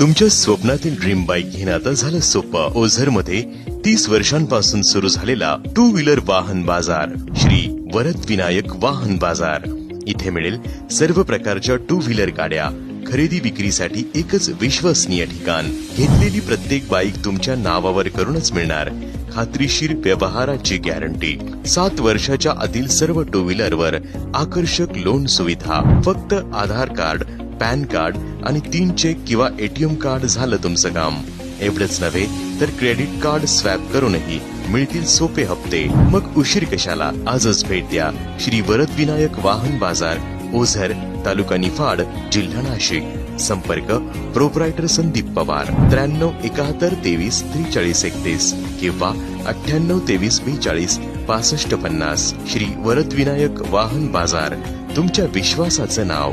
तुमच्या स्वप्नातील dream bike घेणं आता झालं सोपं. ओझरमध्ये तीस वर्षांपासून सुरू झालेला टू व्हीलर वाहन बाजार. श्री वरद विनायक वाहन बाजार. इथे मिळेल सर्व प्रकारच्या टू व्हीलर गाड्या. खरेदी विक्रीसाठी एकच विश्वसनीय ठिकाण. घेतलेली प्रत्येक बाईक तुमच्या नावावर करूनच मिळणार. खात्रीशीर व्यवहाराची गॅरंटी सात वर्षाच्या आतील सर्व टू व्हीलरवर आकर्षक लोन सुविधा. फक्त आधार कार्ड पॅन कार्ड आणि तीन चेक किंवा एटीएम कार्ड झालं तुमचं काम. एवढंच नव्हे तर क्रेडिट कार्ड स्वॅप करूनही मिळतील सोपे हप्ते. मग उशीर कशाला? आजच भेट द्या. श्री वरद विनायक वाहन बाजार ओझर तालुका निफाड जिल्हा नाशिक. संपर्क प्रोप्रायटर संदीप पवार. त्र्याण्णव एकाहत्तर तेवीस त्रेचाळीस एकतीस किंवा अठ्ठ्याण्णव तेवीस बेचाळीस पासष्ट पन्नास. श्री वरद विनायक वाहन बाजार तुमच्या विश्वासाचं नाव.